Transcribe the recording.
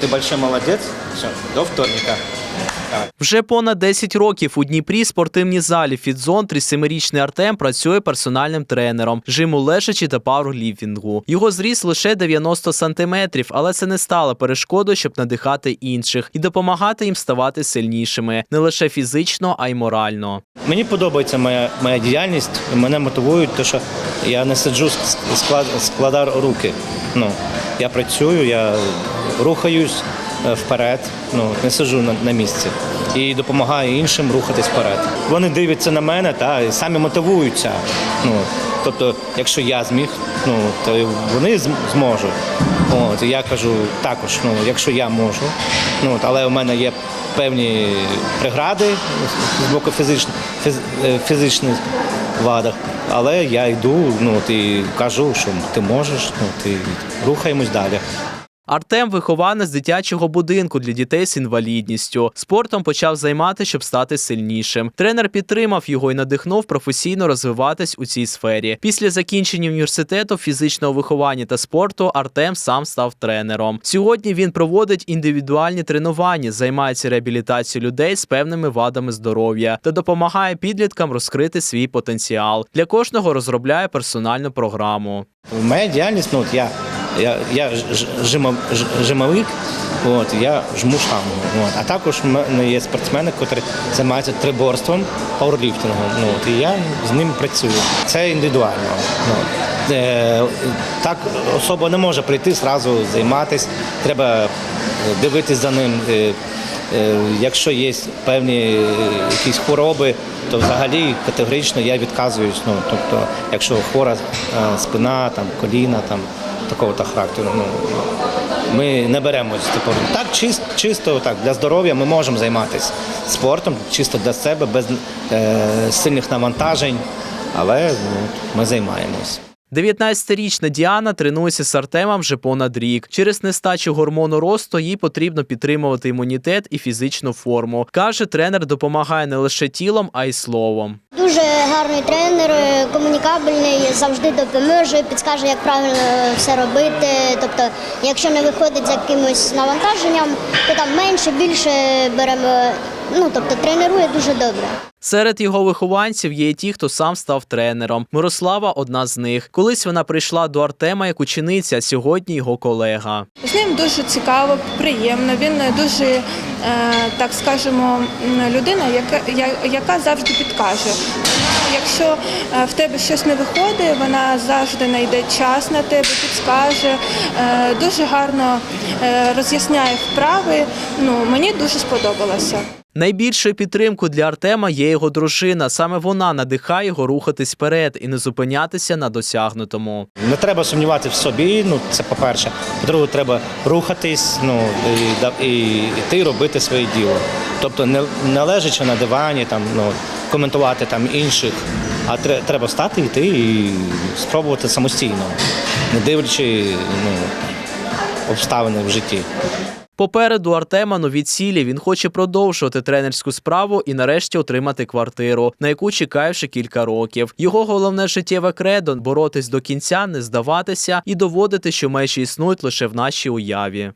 Ты большой молодец. Все, до вторника. Вже понад 10 років у Дніпрі спортивній залі Фідзон 37-річний Артем працює персональним тренером жиму лежачі та пауерліфтингу. Його зріс лише 90 сантиметрів, але це не стало перешкодою, щоб надихати інших і допомагати їм ставати сильнішими не лише фізично, а й морально. Мені подобається моя, моя діяльність. Мене мотивують, те, що я не сиджу, склад, складаю руки. Ну, я працюю, я рухаюсь вперед, ну, не сиджу на, на місці. І допомагаю іншим рухатись вперед. Вони дивляться на мене та і самі мотивуються. Ну, тобто, якщо я зміг, ну то вони зможуть. От, і я кажу також, ну, якщо я можу, ну, але у мене є певні прегради з боку фізичних, фіз, е, фізичних вадах. Але я йду ну, і кажу, що ти можеш, ну, ти рухаємось далі. Артем вихованець дитячого будинку для дітей з інвалідністю. Спортом почав займатися, щоб стати сильнішим. Тренер підтримав його і надихнув професійно розвиватись у цій сфері. Після закінчення університету фізичного виховання та спорту Артем сам став тренером. Сьогодні він проводить індивідуальні тренування, займається реабілітацією людей з певними вадами здоров'я та допомагає підліткам розкрити свій потенціал. Для кожного розробляє персональну програму. Моя діяльність, ну, от я, я, я ж- ж- жимо- ж- жимовик, от, я жму штангу. От. А також в мене є спортсмени, які займаються триборством, пауерліфтингом. Ну, от, і я з ним працюю. Це індивідуально. От. е, так особа не може прийти зразу займатися. Треба дивитись за ним. Е, Е, Якщо є певні е, якісь хвороби, то взагалі категорично я відказуюсь. Ну, тобто, якщо хвора е, спина, там, коліна, там, такого та характеру, ну, ми не беремо Типу, так, чисто, чисто так, для здоров'я ми можемо займатися спортом, чисто для себе, без е, сильних навантажень, але ну, ми займаємось. 19-річна Діана тренується з Артемом вже понад рік. Через нестачу гормону росту їй потрібно підтримувати імунітет і фізичну форму. Каже, тренер допомагає не лише тілом, а й словом. Дуже гарний тренер, е, комунікабельний, завжди допоможе, підскаже, як правильно все робити. Тобто, якщо не виходить з якимось навантаженням, то там менше, більше беремо. Ну тобто тренує дуже добре. Серед його вихованців є і ті, хто сам став тренером. Мирослава одна з них. Колись вона прийшла до Артема як учениця, сьогодні його колега. З ним дуже цікаво, приємно. Він дуже, так скажемо, людина, яка, яка завжди підкаже. Якщо е, в тебе щось не виходить, вона завжди знайде час на тебе, підскаже, е, дуже гарно е, роз'ясняє вправи. Ну, мені дуже сподобалося. Найбільшою підтримкою для Артема є його дружина. Саме вона надихає його рухатись вперед і не зупинятися на досягнутому. Не треба сумніватися в собі. Ну це по-перше. По-друге, треба рухатись, ну і, да- і йти робити своє діло. Тобто, не, не лежачи на дивані, там ну коментувати там інших, а тре- треба встати, йти і спробувати самостійно, не дивлячи ну, обставини в житті. Попереду Артема нові цілі. Він хоче продовжувати тренерську справу і нарешті отримати квартиру, на яку чекає вже кілька років. Його головне життєве кредо боротись до кінця, не здаватися і доводити, що межі існують лише в нашій уяві.